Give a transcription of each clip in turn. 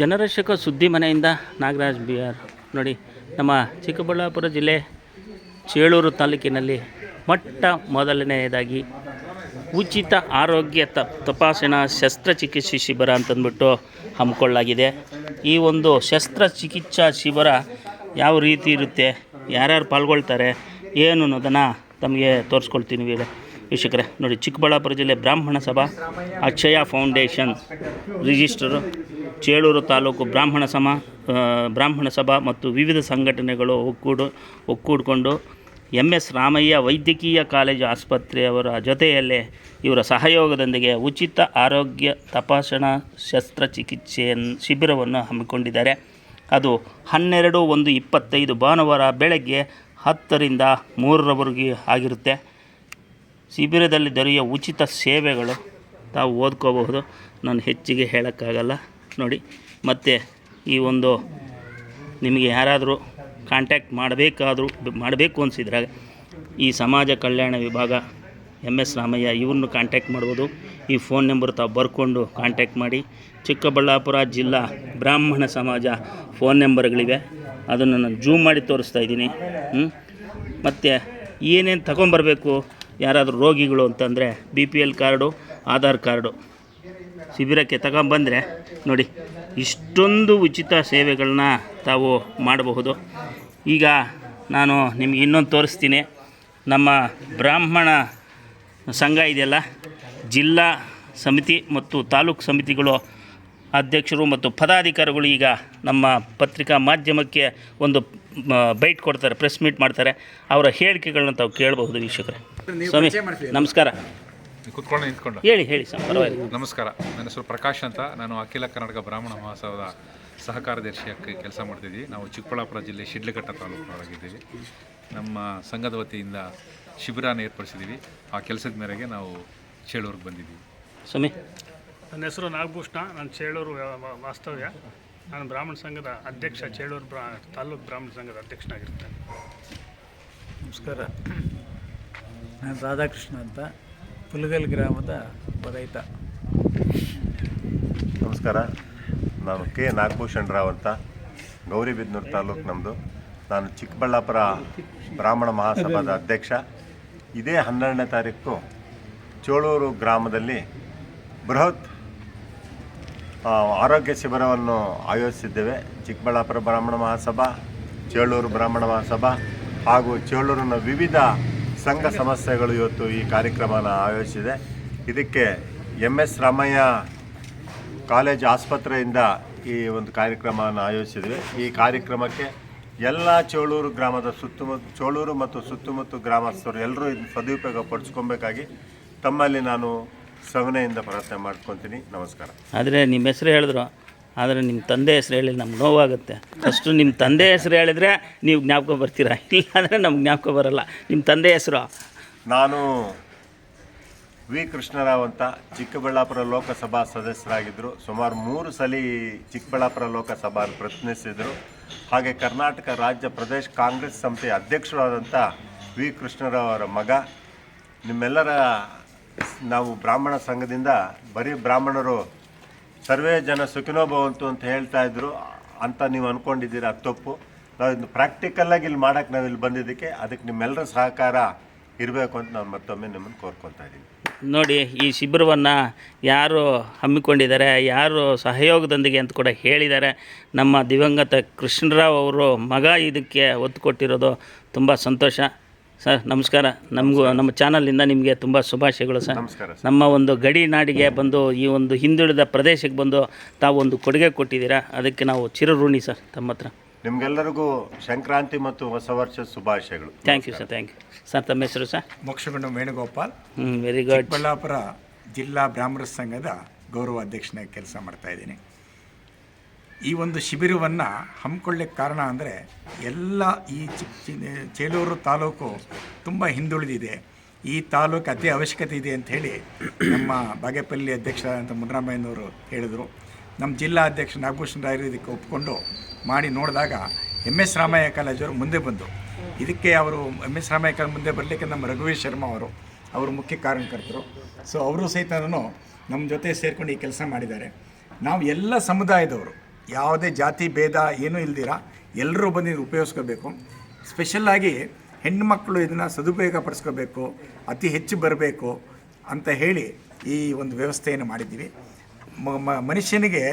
ಜನರಕ್ಷಕ ಸುದ್ದಿ ಮನೆಯಿಂದ Nagaraj B R ನೋಡಿ, ನಮ್ಮ ಚಿಕ್ಕಬಳ್ಳಾಪುರ ಜಿಲ್ಲೆ ಚೇಳೂರು ತಾಲೂಕಿನಲ್ಲಿ ಮೊಟ್ಟ ಮೊದಲನೆಯದಾಗಿ ಉಚಿತ ಆರೋಗ್ಯ ತ, ತಪಾಸಣಾ ಶಸ್ತ್ರಚಿಕಿತ್ಸೆ ಶಿಬಿರ ಅಂತಂದ್ಬಿಟ್ಟು ಹಮ್ಮಿಕೊಳ್ಳಲಾಗಿದೆ. ಈ ಒಂದು ಶಸ್ತ್ರಚಿಕಿತ್ಸಾ ಶಿಬಿರ ಯಾವ ರೀತಿ ಇರುತ್ತೆ, ಯಾರ್ಯಾರು ಪಾಲ್ಗೊಳ್ತಾರೆ, ಏನು ಅನ್ನೋದನ್ನು ತಮಗೆ ತೋರಿಸ್ಕೊಳ್ತೀನಿ ವೀರ. ವೀಕ್ಷಕರೇ, ನೋಡಿ, ಚಿಕ್ಕಬಳ್ಳಾಪುರ ಜಿಲ್ಲೆ ಬ್ರಾಹ್ಮಣ ಸಭಾ ಅಕ್ಷಯ ಫೌಂಡೇಶನ್ ರಿಜಿಸ್ಟರು, ಚೇಳೂರು ತಾಲೂಕು ಬ್ರಾಹ್ಮಣ ಸಮ ಬ್ರಾಹ್ಮಣ ಸಭಾ ಮತ್ತು ವಿವಿಧ ಸಂಘಟನೆಗಳು ಒಕ್ಕೂಡು, ಒಕ್ಕೂಡಿಕೊಂಡು ಎಂ ಎಸ್ ರಾಮಯ್ಯ ವೈದ್ಯಕೀಯ ಕಾಲೇಜು ಆಸ್ಪತ್ರೆಯವರ ಜೊತೆಯಲ್ಲೇ ಇವರ ಸಹಯೋಗದೊಂದಿಗೆ ಉಚಿತ ಆರೋಗ್ಯ ತಪಾಸಣಾ ಶಸ್ತ್ರಚಿಕಿತ್ಸೆಯನ್ನು ಶಿಬಿರವನ್ನು ಹಮ್ಮಿಕೊಂಡಿದ್ದಾರೆ. ಅದು ಹನ್ನೆರಡು ಒಂದು ಇಪ್ಪತ್ತೈದು ಭಾನುವಾರ ಬೆಳಗ್ಗೆ ಹತ್ತರಿಂದ ಮೂರರವರೆಗೆ ಆಗಿರುತ್ತೆ. ಶಿಬಿರದಲ್ಲಿ ದೊರೆಯುವ ಉಚಿತ ಸೇವೆಗಳು ತಾವು ಓದ್ಕೋಬಹುದು. ನಾನು ಹೆಚ್ಚಿಗೆ ಹೇಳೋಕ್ಕಾಗಲ್ಲ. ನೋಡಿ, ಮತ್ತು ಈ ಒಂದು ನಿಮಗೆ ಯಾರಾದರೂ ಕಾಂಟ್ಯಾಕ್ಟ್ ಮಾಡಬೇಕಾದರೂ, ಮಾಡಬೇಕು ಅನಿಸಿದ್ರೆ ಈ ಸಮಾಜ ಕಲ್ಯಾಣ ವಿಭಾಗ ಎಂ ಎಸ್ ರಾಮಯ್ಯ ಇವ್ರನ್ನು ಕಾಂಟ್ಯಾಕ್ಟ್ ಮಾಡ್ಬೋದು. ಈ ಫೋನ್ ನಂಬರ್ ತಾವು ಬರ್ಕೊಂಡು ಕಾಂಟ್ಯಾಕ್ಟ್ ಮಾಡಿ. ಚಿಕ್ಕಬಳ್ಳಾಪುರ ಜಿಲ್ಲಾ ಬ್ರಾಹ್ಮಣ ಸಮಾಜ ಫೋನ್ ನಂಬರ್ಗಳಿವೆ ಅದನ್ನು ನಾನು ಜೂಮ್ ಮಾಡಿ ತೋರಿಸ್ತಾ ಇದ್ದೀನಿ. ಮತ್ತು ಏನೇನು ತಗೊಂಬರ್ಬೇಕು ಯಾರಾದರೂ ರೋಗಿಗಳು ಅಂತಂದರೆ B P L card, Aadhaar card ಶಿಬಿರಕ್ಕೆ ತಗೊಂಬಂದರೆ ನೋಡಿ, ಇಷ್ಟೊಂದು ಉಚಿತ ಸೇವೆಗಳನ್ನ ತಾವು ಮಾಡಬಹುದು. ಈಗ ನಾನು ನಿಮಗೆ ಇನ್ನೊಂದು ತೋರಿಸ್ತೀನಿ. ನಮ್ಮ ಬ್ರಾಹ್ಮಣ ಸಂಘ ಇದೆಯಲ್ಲ, ಜಿಲ್ಲಾ ಸಮಿತಿ ಮತ್ತು ತಾಲೂಕು ಸಮಿತಿಗಳು ಅಧ್ಯಕ್ಷರು ಮತ್ತು ಪದಾಧಿಕಾರಿಗಳು ಈಗ ನಮ್ಮ ಪತ್ರಿಕಾ ಮಾಧ್ಯಮಕ್ಕೆ ಒಂದು ಬೈಟ್ ಕೊಡ್ತಾರೆ ಪ್ರೆಸ್ ಮೀಟ್ ಮಾಡ್ತಾರೆ. ಅವರ ಹೇಳಿಕೆಗಳನ್ನ ತಾವು ಕೇಳಬಹುದು ವೀಕ್ಷಕರೇ. ಸ್ವಾಮಿ ನಮಸ್ಕಾರ. ಕುತ್ಕೊಂಡು ನಿಂತ್ಕೊಂಡು. ಹೇಳಿ ಹೇಳಿ ಸರ್ ಪರವಾಗಿಲ್ಲ. ನಮಸ್ಕಾರ. ನನ್ನ ಹೆಸರು ಪ್ರಕಾಶ್ ಅಂತ. ನಾನು ಅಖಿಲ ಕರ್ನಾಟಕ ಬ್ರಾಹ್ಮಣ ಮಹಾಸಭಾದ ಸಹ ಕಾರ್ಯದರ್ಶಿಯಾಗಿ ಕೆಲಸ ಮಾಡ್ತಿದ್ದೀವಿ. ನಾವು ಚಿಕ್ಕಬಳ್ಳಾಪುರ ಜಿಲ್ಲೆ ಶಿಡ್ಲಘಟ್ಟ ತಾಲೂಕಿನವರಾಗಿದ್ದೀವಿ ನಮ್ಮ ಸಂಘದ ವತಿಯಿಂದ ಶಿಬಿರನ ಏರ್ಪಡಿಸಿದ್ದೀವಿ. ಆ ಕೆಲಸದ ಮೇರೆಗೆ ನಾವು ಚೇಳೂರಿಗೆ ಬಂದಿದ್ದೀವಿ. ಸ್ವಾಮಿ. ನನ್ನ ಹೆಸರು ನಾಗಭೂಷಣ. ನಾನು ಚೇಳೂರು ವಾಸ್ತವ್ಯ. ನಾನು ಬ್ರಾಹ್ಮಣ ಸಂಘದ ಅಧ್ಯಕ್ಷ ಚೇಳೂರು ಬ್ರಾ ತಾಲೂಕು ಬ್ರಾಹ್ಮಣ ಸಂಘದ ಅಧ್ಯಕ್ಷನಾಗಿರ್ತೇನೆ. ನಮಸ್ಕಾರ. ನಾನು ರಾಧಾಕೃಷ್ಣ ಅಂತ ಪುಲಗಲ್ ಗ್ರಾಮದ ರೈತ. ನಮಸ್ಕಾರ. ನಾನು ಕೆ. ನಾಗಭೂಷಣ್ ರಾವ್ ಅಂತ ಗೌರಿಬಿದನೂರು ತಾಲೂಕು ನಮ್ಮದು ನಾನು ಚಿಕ್ಕಬಳ್ಳಾಪುರ ಬ್ರಾಹ್ಮಣ ಮಹಾಸಭಾದ ಅಧ್ಯಕ್ಷ. ಇದೇ ಹನ್ನೆರಡನೇ ತಾರೀಕು ಚೋಳೂರು ಗ್ರಾಮದಲ್ಲಿ ಬೃಹತ್ ಆರೋಗ್ಯ ಶಿಬಿರವನ್ನು ಆಯೋಜಿಸಿದ್ದೇವೆ. ಚಿಕ್ಕಬಳ್ಳಾಪುರ ಬ್ರಾಹ್ಮಣ ಮಹಾಸಭಾ, ಚೇಳೂರು ಬ್ರಾಹ್ಮಣ ಮಹಾಸಭಾ ಹಾಗೂ ಚೇಳೂರಿನ ವಿವಿಧ ಸಂಘ ಸಮಸ್ಯೆಗಳು ಇವತ್ತು ಈ ಕಾರ್ಯಕ್ರಮನ ಆಯೋಜಿಸಿದೆ. ಇದಕ್ಕೆ ಎಂ ಎಸ್ ರಾಮಯ್ಯ ಕಾಲೇಜ್ ಆಸ್ಪತ್ರೆಯಿಂದ ಈ ಒಂದು ಕಾರ್ಯಕ್ರಮವನ್ನು ಆಯೋಜಿಸಿದ್ವಿ. ಈ ಕಾರ್ಯಕ್ರಮಕ್ಕೆ ಎಲ್ಲ ಚೋಳೂರು ಗ್ರಾಮದ ಸುತ್ತಮುತ್ತ, ಚೋಳೂರು ಮತ್ತು ಸುತ್ತಮುತ್ತ ಗ್ರಾಮಸ್ಥರು ಎಲ್ಲರೂ ಇದನ್ನು ಸದುಪಯೋಗ ಪಡಿಸ್ಕೊಬೇಕಾಗಿ ತಮ್ಮಲ್ಲಿ ನಾನು ಸವನೆಯಿಂದ ಪ್ರಾರ್ಥನೆ ಮಾಡ್ಕೊತೀನಿ. ನಮಸ್ಕಾರ. ಆದರೆ ನಿಮ್ಮ ಹೆಸರು ಹೇಳಿದ್ರು. ಆದರೆ ನಿಮ್ಮ ತಂದೆ ಹೆಸರು ಹೇಳಿ ನಮ್ಗೆ ನೋವಾಗುತ್ತೆ. ಫಸ್ಟು ನಿಮ್ಮ ತಂದೆ ಹೆಸರು ಹೇಳಿದರೆ ನೀವು ಜ್ಞಾಪಕ ಬರ್ತೀರಾ? ಇಲ್ಲಾಂದರೆ ನಮ್ಗೆ ಜ್ಞಾಪಕ ಬರಲ್ಲ. ನಿಮ್ಮ ತಂದೆ ಹೆಸರು? ನಾನು ವಿ. ಕೃಷ್ಣರಾವ್ ಅಂತ ಚಿಕ್ಕಬಳ್ಳಾಪುರ ಲೋಕಸಭಾ ಸದಸ್ಯರಾಗಿದ್ದರು ಸುಮಾರು ಮೂರು ಸಲ ಚಿಕ್ಕಬಳ್ಳಾಪುರ ಲೋಕಸಭಾ ಪ್ರತಿನಿಧಿಸಿದರು. ಹಾಗೆ ಕರ್ನಾಟಕ ರಾಜ್ಯ ಪ್ರದೇಶ ಕಾಂಗ್ರೆಸ್ ಸಂಸ್ಥೆಯ ಅಧ್ಯಕ್ಷರಾದಂಥ ವಿ. ಕೃಷ್ಣರಾವ್ ಅವರ ಮಗ. ನಿಮ್ಮೆಲ್ಲರ ನಾವು ಬ್ರಾಹ್ಮಣ ಸಂಘದಿಂದ ಬರೀ ಬ್ರಾಹ್ಮಣರು ಸರ್ವೇ ಜನ ಸುಖಿನೋ ಭವಂತು ಅಂತ ಹೇಳ್ತಾ ಇದ್ರು. ಅಂತ ನೀವು ಅಂದ್ಕೊಂಡಿದ್ದೀರ ಅದು ತಪ್ಪು. ನಾವು ಇದು ಪ್ರಾಕ್ಟಿಕಲ್ಲಾಗಿ ಇಲ್ಲಿ ಮಾಡೋಕ್ಕೆ ನಾವು ಇಲ್ಲಿ ಬಂದಿದ್ದಕ್ಕೆ ಅದಕ್ಕೆ ನಿಮ್ಮೆಲ್ಲರ ಸಹಕಾರ ಇರಬೇಕು ಅಂತ ನಾನು ಮತ್ತೊಮ್ಮೆ ನಿಮ್ಮನ್ನು ಕೋರ್ಕೊತಾ ಇದ್ದೀನಿ. ನೋಡಿ, ಈ ಶಿಬಿರವನ್ನು ಯಾರು ಹಮ್ಮಿಕೊಂಡಿದ್ದಾರೆ, ಯಾರು ಸಹಯೋಗದೊಂದಿಗೆ ಅಂತ ಕೂಡ ಹೇಳಿದ್ದಾರೆ. ನಮ್ಮ ದಿವಂಗತ ಕೃಷ್ಣರಾವ್ ಅವರು ಮಗ ಇದಕ್ಕೆ ಒತ್ತು ಕೊಟ್ಟಿರೋದು ತುಂಬ ಸಂತೋಷ. ಸರ್ ನಮಸ್ಕಾರ. ನಮಗೂ ನಮ್ಮ ಚಾನಲಿಂದ ನಿಮಗೆ ತುಂಬ ಶುಭಾಶಯಗಳು ಸರ್. ನಮಸ್ಕಾರ ಸರ್. ನಮ್ಮ ಒಂದು ಗಡಿ ನಾಡಿಗೆ ಬಂದು ಈ ಒಂದು ಹಿಂದುಳಿದ ಪ್ರದೇಶಕ್ಕೆ ಬಂದು ತಾವು ಒಂದು ಕೊಡುಗೆ ಕೊಟ್ಟಿದ್ದೀರಾ? ಅದಕ್ಕೆ ನಾವು ಚಿರಋಣಿ ಸರ್ ತಮ್ಮ ಹತ್ರ ನಿಮಗೆಲ್ಲರಿಗೂ ಸಂಕ್ರಾಂತಿ ಮತ್ತು ಹೊಸ ವರ್ಷ ಶುಭಾಶಯಗಳು. Thank you sir thank you sir ತಮ್ಮ ಹೆಸರು ಸರ್? ಮೋಕ್ಷಗೊಂಡ ವೇಣುಗೋಪಾಲ್. ಹ್ಞೂ ವೆರಿ ಗುಡ್ ಚಿಕ್ಕಬಳ್ಳಾಪುರ ಜಿಲ್ಲಾ ಬ್ರಾಹ್ಮಣ ಸಂಘದ ಗೌರವ ಅಧ್ಯಕ್ಷನಾಗಿ ಕೆಲಸ ಮಾಡ್ತಾ ಇದ್ದೀನಿ. ಈ ಒಂದು ಶಿಬಿರವನ್ನು ಹಮ್ಮಿಕೊಳ್ಳಿಕ್ಕೆ ಕಾರಣ ಅಂದರೆ ಎಲ್ಲ ಈ ಚೇಲೂರು ತಾಲೂಕು ತುಂಬ ಹಿಂದುಳಿದಿದೆ. ಈ ತಾಲೂಕು ಅತಿ ಅವಶ್ಯಕತೆ ಇದೆ ಅಂತ ಹೇಳಿ ನಮ್ಮ ಬಾಗೇಪಲ್ಲಿ ಅಧ್ಯಕ್ಷರಾದಂಥ ಮುನ್ರಾಮಯ್ಯನವರು ಹೇಳಿದರು. ನಮ್ಮ ಜಿಲ್ಲಾ ಅಧ್ಯಕ್ಷ ನಾಗಭೂಷಣ ರಾಯರು ಇದಕ್ಕೆ ಒಪ್ಪಿಕೊಂಡು ಮಾಡಿ ನೋಡಿದಾಗ ಎಂ ಎಸ್ ರಾಮಯ್ಯ ಕಾಲೇಜವರು ಮುಂದೆ ಬಂದು. ಇದಕ್ಕೆ ಅವರು ಎಂ ಎಸ್ ರಾಮಯ್ಯ ಕಾಲೇಜ್ ಮುಂದೆ ಬರಲಿಕ್ಕೆ ನಮ್ಮ ರಘುವೀರ್ ಶರ್ಮಾ ಅವರು ಅವರು ಮುಖ್ಯ ಕಾರಣಕರ್ತರು ಸೊ ಅವರು ಸಹಿತ ನಮ್ಮ ಜೊತೆ ಸೇರ್ಕೊಂಡು ಈ ಕೆಲಸ ಮಾಡಿದ್ದಾರೆ. ನಾವು ಎಲ್ಲ ಸಮುದಾಯದವರು ಯಾವುದೇ ಜಾತಿ, ಭೇದ ಏನೂ ಇಲ್ದಿರ ಎಲ್ಲರೂ ಬಂದು ಉಪಯೋಗಿಸ್ಕೋಬೇಕು. ಸ್ಪೆಷಲ್ಲಾಗಿ ಹೆಣ್ಣುಮಕ್ಕಳು ಇದನ್ನು ಸದುಪಯೋಗ ಪಡಿಸ್ಕೋಬೇಕು, ಅತಿ ಹೆಚ್ಚು ಬರಬೇಕು ಅಂತ ಹೇಳಿ ಈ ಒಂದು ವ್ಯವಸ್ಥೆಯನ್ನು ಮಾಡಿದ್ದೀವಿ. ಮನುಷ್ಯನಿಗೆ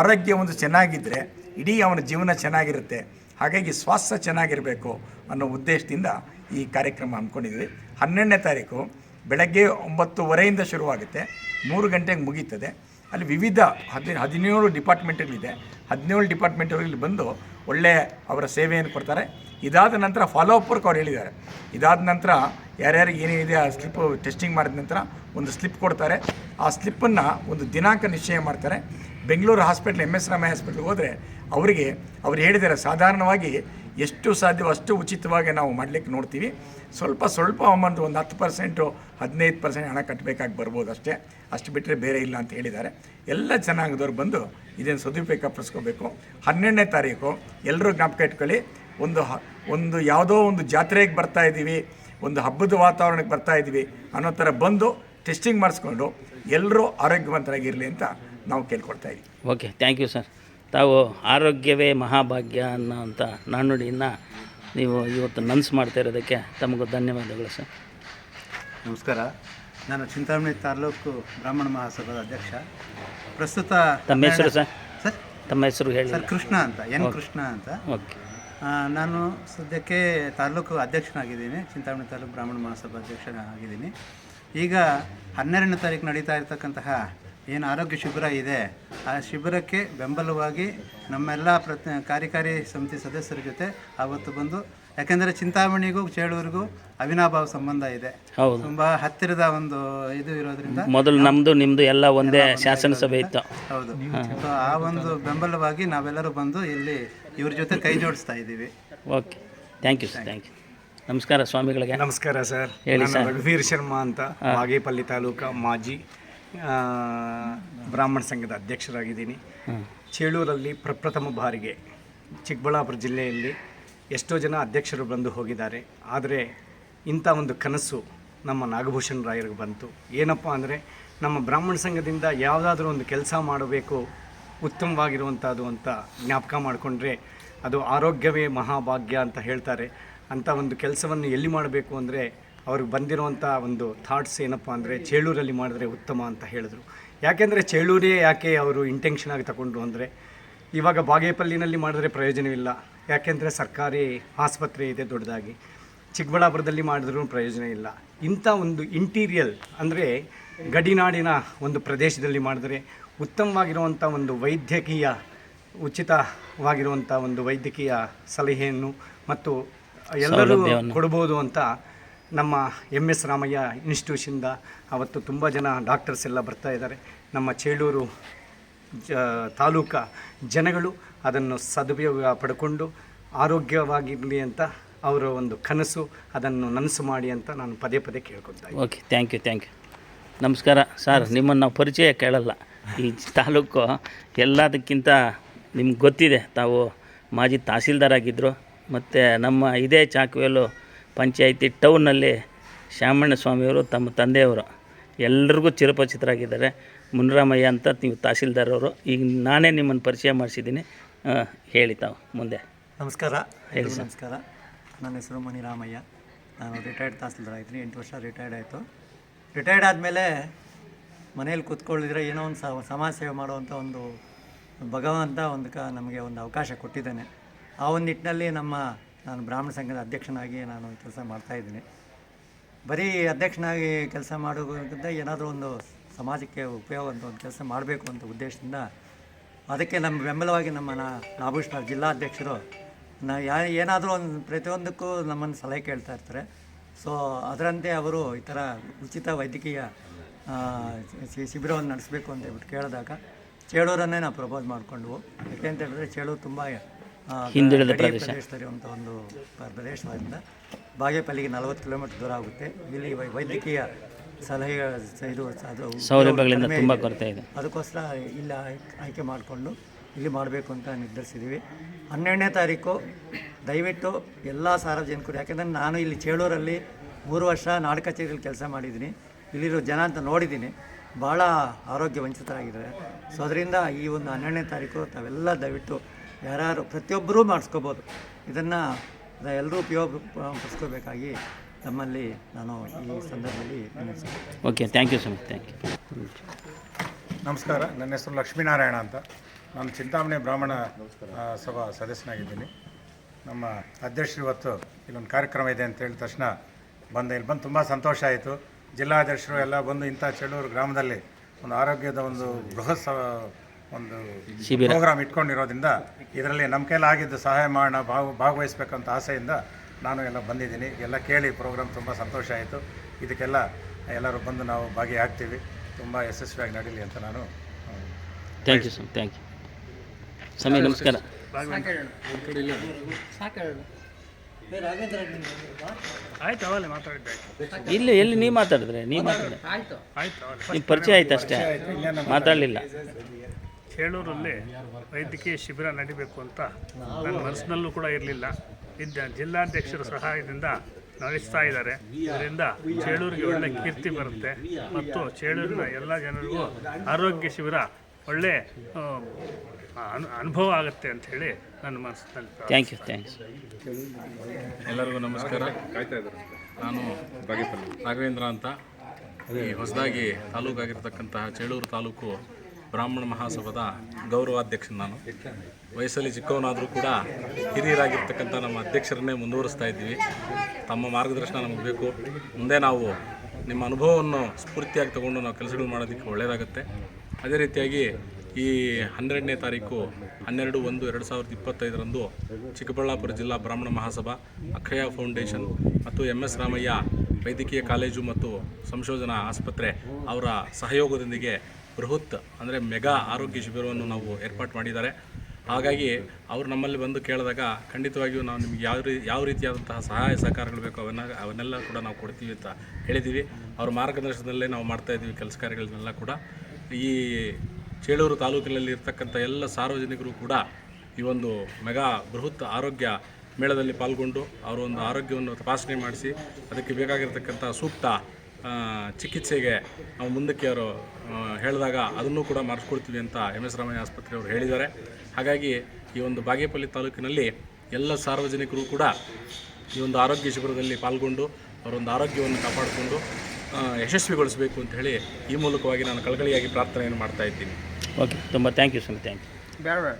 ಆರೋಗ್ಯ ಒಂದು ಚೆನ್ನಾಗಿದ್ದರೆ ಇಡೀ ಅವನ ಜೀವನ ಚೆನ್ನಾಗಿರುತ್ತೆ, ಹಾಗಾಗಿ ಸ್ವಾಸ್ಥ್ಯ ಚೆನ್ನಾಗಿರಬೇಕು ಅನ್ನೋ ಉದ್ದೇಶದಿಂದ ಈ ಕಾರ್ಯಕ್ರಮ ಹಮ್ಮಿಕೊಂಡಿದ್ವಿ. ಹನ್ನೆರಡನೇ ತಾರೀಕು ಬೆಳಗ್ಗೆ ಒಂಬತ್ತುವರೆಯಿಂದ ಶುರುವಾಗುತ್ತೆ, ಮೂರು ಗಂಟೆಗೆ ಮುಗೀತದೆ. ಅಲ್ಲಿ ವಿವಿಧ ಹದಿ ಹದಿನೇಳು ಡಿಪಾರ್ಟ್ಮೆಂಟ್ಗಳಿದೆ ಹದಿನೇಳು ಡಿಪಾರ್ಟ್ಮೆಂಟ್ಗಳಲ್ಲಿ ಬಂದು ಒಳ್ಳೆಯ ಅವರ ಸೇವೆಯನ್ನು ಕೊಡ್ತಾರೆ. ಇದಾದ ನಂತರ ಫಾಲೋ ಅಪ್ ವರ್ಕ್ ಅವ್ರು ಹೇಳಿದ್ದಾರೆ. ಇದಾದ ನಂತರ ಯಾರ್ಯಾರಿಗೆ ಏನೇನಿದೆ ಆ ಸ್ಲಿಪ್ ಟೆಸ್ಟಿಂಗ್ ಮಾಡಿದ ನಂತರ ಒಂದು ಸ್ಲಿಪ್ ಕೊಡ್ತಾರೆ. ಆ ಸ್ಲಿಪ್ಪನ್ನು ಒಂದು ದಿನಾಂಕ ನಿಶ್ಚಯ ಮಾಡ್ತಾರೆ. Bengaluru hospital M S Ramaiah ಹಾಸ್ಪಿಟ್ಲ್ಗೆ ಹೋದರೆ ಅವರಿಗೆ ಅವ್ರು ಹೇಳಿದ್ದಾರೆ, ಸಾಧಾರಣವಾಗಿ ಎಷ್ಟು ಸಾಧ್ಯವೋ ಅಷ್ಟು ಉಚಿತವಾಗಿ ನಾವು ಮಾಡಲಿಕ್ಕೆ ನೋಡ್ತೀವಿ. ಸ್ವಲ್ಪ ಸ್ವಲ್ಪ ಅಮೌಂಟ್ ಒಂದು ಹತ್ತು ಪರ್ಸೆಂಟು ಹದಿನೈದು ಪರ್ಸೆಂಟ್ ಹಣ ಕಟ್ಟಬೇಕಾಗಿ ಬರ್ಬೋದು ಅಷ್ಟೇ. ಅಷ್ಟು ಬಿಟ್ಟರೆ ಬೇರೆ ಇಲ್ಲ ಅಂತ ಹೇಳಿದ್ದಾರೆ. ಎಲ್ಲ ಜನಾಂಗದವ್ರು ಬಂದು ಇದನ್ನು ಸದುಪಯೋಗ ಪಡಿಸ್ಕೋಬೇಕು. ಹನ್ನೆರಡನೇ ತಾರೀಕು ಎಲ್ಲರೂ ಜ್ಞಾಪಕ ಇಟ್ಕೊಳ್ಳಿ. ಒಂದು ಹ, ಒಂದು ಯಾವುದೋ ಒಂದು ಜಾತ್ರೆಗೆ ಬರ್ತಾ ಇದ್ದೀವಿ, ಒಂದು ಹಬ್ಬದ ವಾತಾವರಣಕ್ಕೆ ಬರ್ತಾ ಇದ್ದೀವಿ ಅನ್ನೋ ಥರ ಬಂದು ಟೆಸ್ಟಿಂಗ್ ಮಾಡಿಸ್ಕೊಂಡು ಎಲ್ಲರೂ ಆರೋಗ್ಯವಂತರಾಗಿರಲಿ ಅಂತ ನಾವು ಕೇಳ್ಕೊಳ್ತಾ ಇದ್ದೀವಿ. ಓಕೆ ಥ್ಯಾಂಕ್ ಯು ಸರ್ ತಾವು ಆರೋಗ್ಯವೇ ಮಹಾಭಾಗ್ಯ ಅನ್ನೋವಂಥ ನಾಣ್ಣುಡಿಯನ್ನು ನೀವು ಇವತ್ತು ನನಸು ಮಾಡ್ತಾ ಇರೋದಕ್ಕೆ ತಮಗೂ ಧನ್ಯವಾದಗಳು ಸರ್. ನಮಸ್ಕಾರ. ನಾನು ಚಿಂತಾಮಣಿ ತಾಲೂಕು ಬ್ರಾಹ್ಮಣ ಮಹಾಸಭಾದ ಅಧ್ಯಕ್ಷ. ಪ್ರಸ್ತುತ ತಮ್ಮ ಹೆಸರು ಸರ್? ಸರ್? ತಮ್ಮ ಹೆಸರು ಹೇಳಿ. ಸರ್ ಕೃಷ್ಣ ಅಂತ ಎನ್ ಕೃಷ್ಣ ಅಂತ. ಓಕೆ. ನಾನು ಸದ್ಯಕ್ಕೆ ತಾಲೂಕು ಅಧ್ಯಕ್ಷನಾಗಿದ್ದೀನಿ ಚಿಂತಾಮಣಿ ತಾಲೂಕು ಬ್ರಾಹ್ಮಣ ಮಹಾಸಭಾ ಅಧ್ಯಕ್ಷನಾಗಿದ್ದೀನಿ. ಈಗ ಹನ್ನೆರಡನೇ ತಾರೀಕು ನಡೀತಾ ಇರತಕ್ಕಂತಹ ಏನು ಆರೋಗ್ಯ ಶಿಬಿರ ಇದೆ ಆ ಶಿಬಿರಕ್ಕೆ ಬೆಂಬಲವಾಗಿ ನಮ್ಮೆಲ್ಲ ಪ್ರತಿ ಕಾರ್ಯಕಾರಿ ಸಮಿತಿ ಸದಸ್ಯರ ಜೊತೆ ಆವತ್ತು ಬಂದು ಯಾಕೆಂದರೆ ಚಿಂತಾಮಣಿಗೂ ಚೇಳೂರಿಗೂ ಅವಿನಾಭಾವ ಸಂಬಂಧ ಇದೆ. ಹೌದು. ತುಂಬ ಹತ್ತಿರದ ಒಂದು ಇದು ಇರೋದ್ರಿಂದ ಮೊದಲು ನಮ್ಮದು ನಿಮ್ಮದು ಎಲ್ಲ ಒಂದೇ ಶಾಸನಸಭೆ ಇತ್ತು. ಹೌದು. ಸೊ ಆ ಒಂದು ಬೆಂಬಲವಾಗಿ ನಾವೆಲ್ಲರೂ ಬಂದು ಇಲ್ಲಿ ಇವ್ರ ಜೊತೆ ಕೈ ಜೋಡಿಸ್ತಾ ಇದ್ದೀವಿ. Okay. Thank you sir thank you ನಮಸ್ಕಾರ ಸ್ವಾಮಿಗಳಿಗೆ. ನಮಸ್ಕಾರ ಸರ್ ಹೇಳಿ ನಾನು ಸರ್. ರಘುವೀರ್ ಶರ್ಮಾ ಅಂತ ಬಾಗೇಪಲ್ಲಿ ತಾಲೂಕ ಮಾಜಿ ಬ್ರಾಹ್ಮಣ ಸಂಘದ ಅಧ್ಯಕ್ಷರಾಗಿದ್ದೀನಿ. ಚೇಳೂರಲ್ಲಿ ಪ್ರಪ್ರಥಮ ಬಾರಿಗೆ ಚಿಕ್ಕಬಳ್ಳಾಪುರ ಜಿಲ್ಲೆಯಲ್ಲಿ ಎಷ್ಟೋ ಜನ ಅಧ್ಯಕ್ಷರು ಬಂದು ಹೋಗಿದ್ದಾರೆ. ಆದರೆ ಇಂಥ ಒಂದು ಕನಸು ನಮ್ಮ ನಾಗಭೂಷಣ ರಾಯರಿಗೆ ಬಂತು. ಏನಪ್ಪ ಅಂದರೆ ನಮ್ಮ ಬ್ರಾಹ್ಮಣ ಸಂಘದಿಂದ ಯಾವುದಾದ್ರೂ ಒಂದು ಕೆಲಸ ಮಾಡಬೇಕು, ಉತ್ತಮವಾಗಿರುವಂಥದ್ದು ಅಂತ ಜ್ಞಾಪಕ ಮಾಡಿಕೊಂಡ್ರೆ ಅದು ಆರೋಗ್ಯವೇ ಮಹಾಭಾಗ್ಯ ಅಂತ ಹೇಳ್ತಾರೆ. ಅಂಥ ಒಂದು ಕೆಲಸವನ್ನು ಎಲ್ಲಿ ಮಾಡಬೇಕು ಅಂದರೆ ಅವ್ರಿಗೆ ಬಂದಿರುವಂಥ ಒಂದು ಥಾಟ್ಸ್ ಏನಪ್ಪ ಅಂದರೆ ಚೇಳೂರಲ್ಲಿ ಮಾಡಿದ್ರೆ ಉತ್ತಮ ಅಂತ ಹೇಳಿದ್ರು. ಯಾಕೆಂದರೆ ಚೇಳೂರೇ ಯಾಕೆ ಅವರು ಇಂಟೆನ್ಷನ್ ಆಗಿ ತಗೊಂಡ್ರು ಅಂದರೆ ಇವಾಗ ಬಾಗೇಪಲ್ಲಿನಲ್ಲಿ ಮಾಡಿದ್ರೆ ಪ್ರಯೋಜನವಿಲ್ಲ ಯಾಕೆಂದರೆ ಸರ್ಕಾರಿ ಆಸ್ಪತ್ರೆ ಇದೆ ದೊಡ್ಡದಾಗಿ. ಚಿಕ್ಕಬಳ್ಳಾಪುರದಲ್ಲಿ ಮಾಡಿದ್ರೂ ಪ್ರಯೋಜನ ಇಲ್ಲ. ಇಂಥ ಒಂದು ಇಂಟೀರಿಯಲ್ ಅಂದರೆ ಗಡಿನಾಡಿನ ಒಂದು ಪ್ರದೇಶದಲ್ಲಿ ಮಾಡಿದ್ರೆ ಉತ್ತಮವಾಗಿರುವಂಥ ಒಂದು ವೈದ್ಯಕೀಯ ಉಚಿತವಾಗಿರುವಂಥ ಒಂದು ವೈದ್ಯಕೀಯ ಸಲಹೆಯನ್ನು ಮತ್ತು ಎಲ್ಲರೂ. ಕೊಡ್ಬೋದು ಅಂತ ನಮ್ಮ ಎಂ ಎಸ್ ರಾಮಯ್ಯ ಇನ್ಸ್ಟಿಟ್ಯೂಷನ್ದ ಅವತ್ತು ತುಂಬ ಜನ ಡಾಕ್ಟರ್ಸ್ ಎಲ್ಲ ಬರ್ತಾ ಇದ್ದಾರೆ. ನಮ್ಮ ಚೇಳೂರು ಜ ತಾಲೂಕ ಜನಗಳು ಅದನ್ನು ಸದುಪಯೋಗ ಪಡ್ಕೊಂಡು ಆರೋಗ್ಯವಾಗಿರಲಿ ಅಂತ ಅವರ ಒಂದು ಕನಸು ಅದನ್ನು ನನಸು ಮಾಡಿ ಅಂತ ನಾನು ಪದೇ ಪದೇ ಕೇಳ್ಕೊತಾ ಇದ್ದೀನಿ. Okay thank you thank you ನಮಸ್ಕಾರ ಸರ್ ನಿಮ್ಮನ್ನು ನಾವು ಪರಿಚಯ ಕೇಳಲ್ಲ. ಈ ತಾಲೂಕು ಎಲ್ಲದಕ್ಕಿಂತ ನಿಮ್ಗೆ ಗೊತ್ತಿದೆ ತಾವು ಮಾಜಿ ತಹಸೀಲ್ದಾರ್ ಆಗಿದ್ದರು ಮತ್ತು ನಮ್ಮ ಇದೇ ಚಾಕುವೆಲು ಪಂಚಾಯಿತಿ ಟೌನಲ್ಲಿ ಶಾಮಣ್ಣ ಸ್ವಾಮಿಯವರು ತಮ್ಮ ತಂದೆಯವರು ಎಲ್ರಿಗೂ ಚಿರಪರಿಚಿತರಾಗಿದ್ದಾರೆ. ಮುನಿರಾಮಯ್ಯ ಅಂತ ನೀವು ತಹಸೀಲ್ದಾರ್ ಅವರು ಈಗ ನಾನೇ ನಿಮ್ಮನ್ನು ಪರಿಚಯ ಮಾಡಿಸಿದ್ದೀನಿ. ಹೇಳಿ ತಾವು ಮುಂದೆ. ನಮಸ್ಕಾರ. ಹೇಳಿ ನಮಸ್ಕಾರ. ನನ್ನ ಹೆಸರು ಮುನಿರಾಮಯ್ಯ. ನಾನು ರಿಟೈರ್ಡ್ ತಹಸೀಲ್ದಾರ್ ಆಗಿದ್ದೀನಿ ಎಂಟು ವರ್ಷ ರಿಟೈರ್ಡ್ ಆಯಿತು. ರಿಟೈರ್ಡ್ ಆದಮೇಲೆ ಮನೇಲಿ ಕೂತ್ಕೊಳ್ಳಿದ್ರೆ ಏನೋ ಒಂದು ಸ- ಸಮಾಜ ಸೇವೆ ಮಾಡುವಂಥ ಒಂದು ಭಗವಂತ ಒಂದು ಕ ನಮಗೆ ಒಂದು ಅವಕಾಶ ಕೊಟ್ಟಿದ್ದಾನೆ. ಆ ಒಂದು ನಿಟ್ಟಿನಲ್ಲಿ ನಮ್ಮ ನಾನು ಬ್ರಾಹ್ಮಣ ಸಂಘದ ಅಧ್ಯಕ್ಷನಾಗಿ ನಾನು ಕೆಲಸ ಮಾಡ್ತಾಯಿದ್ದೀನಿ ಬರೀ ಅಧ್ಯಕ್ಷನಾಗಿ ಕೆಲಸ ಮಾಡೋದಕ್ಕಿಂತ ಏನಾದರೂ ಒಂದು ಸಮಾಜಕ್ಕೆ ಉಪಯೋಗ ಅಂತ ಒಂದು ಕೆಲಸ ಮಾಡಬೇಕು ಅಂತ ಉದ್ದೇಶದಿಂದ ಅದಕ್ಕೆ ನಮ್ಮ ಬೆಂಬಲವಾಗಿ ನಮ್ಮ ನಾಭೂಷಣ ಜಿಲ್ಲಾಧ್ಯಕ್ಷರು ನಾ ಯಾ ಏನಾದರೂ ಒಂದು ಪ್ರತಿಯೊಂದಕ್ಕೂ ನಮ್ಮನ್ನು ಸಲಹೆ ಕೇಳ್ತಾ ಇರ್ತಾರೆ. ಸೊ ಅದರಂತೆ ಅವರು ಈ ಥರ ಉಚಿತ ವೈದ್ಯಕೀಯ ಶಿಬಿರವನ್ನು ನಡೆಸಬೇಕು ಅಂತ ಹೇಳ್ಬಿಟ್ಟು ಕೇಳಿದಾಗ, ಚೇಳೂರನ್ನೇ ನಾವು ಪ್ರಪೋಸ್ ಮಾಡಿಕೊಂಡ್ವು. ಯಾಕೆ ಅಂತ ಹೇಳಿದ್ರೆ ಚೇಳೂರು ತುಂಬ ಹಿಂದುಳಿದ ಪ್ರದೇಶ. ಒಂದು ಪ್ರ- ಪ್ರದೇಶದಿಂದ ಬಾಗೇಪಲ್ಲಿಗೆ ನಲವತ್ತು ಕಿಲೋಮೀಟರ್ ದೂರ ಆಗುತ್ತೆ. ಇಲ್ಲಿ ವೈ- ವೈದ್ಯಕೀಯ ಸಲಹೆ ಇದು ಅದು ಸೌಲಭ್ಯಗಳಿಂದ ಕಡಿಮೆ ತುಂಬ ಇದೆ. ಕೊರತೆ ಇದೆ. ಅದಕ್ಕೋಸ್ಕರ ಇಲ್ಲಿ ಆಯ್- ಆಯ್ಕೆ ಮಾಡಿಕೊಂಡು ಇಲ್ಲಿ ಮಾಡಬೇಕು ಅಂತ ನಿರ್ಧರಿಸಿದ್ದೀವಿ. ಹನ್ನೆರಡನೇ ತಾರೀಕು ದಯವಿಟ್ಟು ಎಲ್ಲ ಸಾರ್ವಜನಿಕರು ಯಾಕೆಂದರೆ ನಾನು ಇಲ್ಲಿ ಚೇಳೂರಲ್ಲಿ ಮೂರು ವರ್ಷ ನಾಡ ಕಚೇರಿಯಲ್ಲಿ ಕೆಲಸ ಮಾಡಿದ್ದೀನಿ. ಇಲ್ಲಿರೋ ಜನ ಅಂತ ನೋಡಿದ್ದೀನಿ. ಭಾಳ ಆರೋಗ್ಯ ವಂಚಿತರಾಗಿದ್ದಾರೆ. ಸೊ ಅದರಿಂದ ಈ ಒಂದು ಹನ್ನೆರಡನೇ ತಾರೀಕು ತಾವೆಲ್ಲ ದಯವಿಟ್ಟು ಯಾರು ಪ್ರತಿಯೊಬ್ಬರೂ ಮಾಡಿಸ್ಕೋಬೋದು. ಇದನ್ನು ಎಲ್ಲರೂ ಉಪಯೋಗ ಪಡಿಸ್ಕೋಬೇಕಾಗಿ ತಮ್ಮಲ್ಲಿ ನಾನು ಈ ಸಂದರ್ಭದಲ್ಲಿ okay thank you sir thank you ನಮಸ್ಕಾರ ನನ್ನ ಹೆಸರು ಲಕ್ಷ್ಮೀನಾರಾಯಣ ಅಂತ. ನಾನು ಚಿಂತಾಮಣಿ ಬ್ರಾಹ್ಮಣ ಸಭಾ ಸದಸ್ಯನಾಗಿದ್ದೀನಿ. ನಮ್ಮ ಅಧ್ಯಕ್ಷರು ಇವತ್ತು ಇಲ್ಲೊಂದು ಕಾರ್ಯಕ್ರಮ ಇದೆ ಅಂತ ಹೇಳಿದ ತಕ್ಷಣ ಬಂದ ಇಲ್ಲಿ ಬಂದು ತುಂಬ ಸಂತೋಷ ಆಯಿತು. ಜಿಲ್ಲಾಧ್ಯಕ್ಷರು ಎಲ್ಲ ಬಂದು ಇಂಥ ಚೆಳ್ಳೂರು ಗ್ರಾಮದಲ್ಲಿ ಒಂದು ಆರೋಗ್ಯದ ಒಂದು ಬೃಹತ್ ಸ ಒಂದು ಶಿಬಿರ. ಪ್ರೋಗ್ರಾಮ್ ಇಟ್ಕೊಂಡಿರೋದ್ರಿಂದ ಇದರಲ್ಲಿ ನಮ್ಮ ಕೈಲಿ ಆಗಿದ್ದು ಸಹಾಯ ಮಾಡೋಣ ಭಾಗ ಭಾಗವಹಿಸ್ಬೇಕಂತ ಆಸೆಯಿಂದ ನಾನು ಎಲ್ಲ ಬಂದಿದ್ದೀನಿ. ಎಲ್ಲ ಕೇಳಿ ಪ್ರೋಗ್ರಾಮ್ ತುಂಬ ಸಂತೋಷ ಆಯಿತು. ಇದಕ್ಕೆಲ್ಲ ಎಲ್ಲರೂ ಬಂದು ನಾವು ಭಾಗಿಯಾಗ್ತೀವಿ. ತುಂಬ ಯಶಸ್ವಿಯಾಗಿ ನಡೀಲಿ ಅಂತ ನಾನು thank you sir thank you ಸಮಯ ನಮಸ್ಕಾರ. ಆಯ್ತು ಅವಲ್ಲೇ ಮಾತಾಡಿದ್ದೆ ಆಯ್ತು. ಇಲ್ಲಿ ಎಲ್ಲಿ ನೀವು ಮಾತಾಡಿದ್ರೆ? ನೀವು ಮಾತಾಡಿದ್ರೆ? ಆಯ್ತು. ಪರಿಚಯ ಆಯ್ತು ಅಷ್ಟೇ. ಮಾತಾಡಲಿಲ್ಲ. ಚೇಳೂರಲ್ಲಿ ವೈದ್ಯಕೀಯ ಶಿಬಿರ ನಡಿಬೇಕು ಅಂತ ನನ್ನ ಮನಸ್ಸಿನಲ್ಲೂ ಕೂಡ ಇರಲಿಲ್ಲ. ಇದ್ದ ಜಿಲ್ಲಾಧ್ಯಕ್ಷರ ಸಹಾಯದಿಂದ ನಡೆಸ್ತಾ ಇದ್ದಾರೆ. ಇದರಿಂದ ಚೇಳೂರಿಗೆ ಒಳ್ಳೆ ಕೀರ್ತಿ ಬರುತ್ತೆ. ಮತ್ತು ಚೇಳೂರಿನ ಎಲ್ಲ ಜನರಿಗೂ ಆರೋಗ್ಯ ಶಿಬಿರ ಒಳ್ಳೆ ಅನು- ಅನುಭವ ಆಗುತ್ತೆ ಅಂತ ಹೇಳಿ ನನ್ನ ಮನಸ್ಸಿನಲ್ಲಿ ಥ್ಯಾಂಕ್ ಯು ಥ್ಯಾಂಕ್ಸ್ ಎಲ್ಲರಿಗೂ ನಮಸ್ಕಾರ. ನಾನು ರಾಘವೇಂದ್ರ ಅಂತ. ಈ ಹೊಸದಾಗಿ ತಾಲೂಕಾಗಿರ್ತಕ್ಕಂತಹ ಚೇಳೂರು ತಾಲೂಕು ಬ್ರಾಹ್ಮಣ ಮಹಾಸಭಾದ ಗೌರವಾಧ್ಯಕ್ಷ ನಾನು. ವಯಸ್ಸಲ್ಲಿ ಚಿಕ್ಕವನಾದರೂ ಕೂಡ ಹಿರಿಯರಾಗಿರ್ತಕ್ಕಂಥ ನಮ್ಮ ಅಧ್ಯಕ್ಷರನ್ನೇ ಮುಂದುವರಿಸ್ತಾ ಇದ್ದೀವಿ. ತಮ್ಮ ಮಾರ್ಗದರ್ಶನ ನಮಗೆ ಬೇಕು. ಮುಂದೆ ನಾವು ನಿಮ್ಮ ಅನುಭವವನ್ನು ಸ್ಫೂರ್ತಿಯಾಗಿ ತಗೊಂಡು ನಾವು ಕೆಲಸಗಳು ಮಾಡೋದಕ್ಕೆ ಒಳ್ಳೆಯದಾಗುತ್ತೆ ಅದೇ ರೀತಿಯಾಗಿ ಈ ಹನ್ನೆರಡನೇ ತಾರೀಕು ಹನ್ನೆರಡು ಒಂದು ಎರಡು ಸಾವಿರದ ಇಪ್ಪತ್ತೈದರಂದು ಚಿಕ್ಕಬಳ್ಳಾಪುರ ಜಿಲ್ಲಾ ಬ್ರಾಹ್ಮಣ ಮಹಾಸಭಾ ಅಕ್ಷಯ ಫೌಂಡೇಶನ್ ಮತ್ತು ಎಂ ಎಸ್ ರಾಮಯ್ಯ ವೈದ್ಯಕೀಯ ಕಾಲೇಜು ಮತ್ತು ಸಂಶೋಧನಾ ಆಸ್ಪತ್ರೆ ಅವರ ಸಹಯೋಗದೊಂದಿಗೆ ಬೃಹತ್ ಅಂದರೆ ಮೆಗಾ ಆರೋಗ್ಯ ಶಿಬಿರವನ್ನು ನಾವು ಏರ್ಪಾಟ್ ಮಾಡಿದ್ದಾರೆ. ಹಾಗಾಗಿ ಅವರು ನಮ್ಮಲ್ಲಿ ಬಂದು ಕೇಳಿದಾಗ ಖಂಡಿತವಾಗಿಯೂ ನಾವು ನಿಮಗೆ ಯಾವ ರೀ, ಯಾವ ರೀತಿಯಾದಂತಹ ಸಹಾಯ ಸಹಕಾರಗಳು ಬೇಕು ಅವನ್ನ, ಅವನ್ನೆಲ್ಲ ಕೂಡ ನಾವು ಕೊಡ್ತೀವಿ ಅಂತ ಹೇಳಿದ್ದೀವಿ. ಅವ್ರ ಮಾರ್ಗದರ್ಶನದಲ್ಲೇ ನಾವು ಮಾಡ್ತಾ ಇದ್ದೀವಿ ಕೆಲಸ ಕಾರ್ಯಗಳನ್ನೆಲ್ಲ ಕೂಡ. ಈ ಚೇಳೂರು ತಾಲೂಕಿನಲ್ಲಿ ಇರ್ತಕ್ಕಂಥ ಎಲ್ಲ ಸಾರ್ವಜನಿಕರು ಕೂಡ ಈ ಒಂದು ಮೆಗಾ ಬೃಹತ್ ಆರೋಗ್ಯ ಮೇಳದಲ್ಲಿ ಪಾಲ್ಗೊಂಡು ಅವರ ಒಂದು ಆರೋಗ್ಯವನ್ನು ತಪಾಸಣೆ ಮಾಡಿಸಿ ಅದಕ್ಕೆ ಬೇಕಾಗಿರ್ತಕ್ಕಂಥ ಸೂಕ್ತ ಚಿಕಿತ್ಸೆಗೆ ನಾವು ಮುಂದಕ್ಕೆ ಅವರು ಹೇಳಿದಾಗ ಅದನ್ನು ಕೂಡ ಮಾಡಿಸ್ಕೊಡ್ತೀವಿ ಅಂತ ಎಂ ಎಸ್ ರಾಮಯ್ಯ ಆಸ್ಪತ್ರೆಯವರು ಹೇಳಿದ್ದಾರೆ. ಹಾಗಾಗಿ ಈ ಒಂದು ಬಾಗೇಪಲ್ಲಿ ತಾಲೂಕಿನಲ್ಲಿ ಎಲ್ಲ ಸಾರ್ವಜನಿಕರು ಕೂಡ ಈ ಒಂದು ಆರೋಗ್ಯ ಶಿಬಿರದಲ್ಲಿ ಪಾಲ್ಗೊಂಡು ಅವರೊಂದು ಆರೋಗ್ಯವನ್ನು ಕಾಪಾಡಿಕೊಂಡು ಯಶಸ್ವಿಗೊಳಿಸಬೇಕು ಅಂತ ಹೇಳಿ ಈ ಮೂಲಕವಾಗಿ ನಾನು ಕಳಕಳಿಯಾಗಿ ಪ್ರಾರ್ಥನೆಯನ್ನು ಮಾಡ್ತಾ ಇದ್ದೀನಿ. ಓಕೆ ತುಂಬ ಥ್ಯಾಂಕ್ ಯು ಸ್ವಾಮಿ ಥ್ಯಾಂಕ್ ಯು ಬೇಡ ಬೇಡ.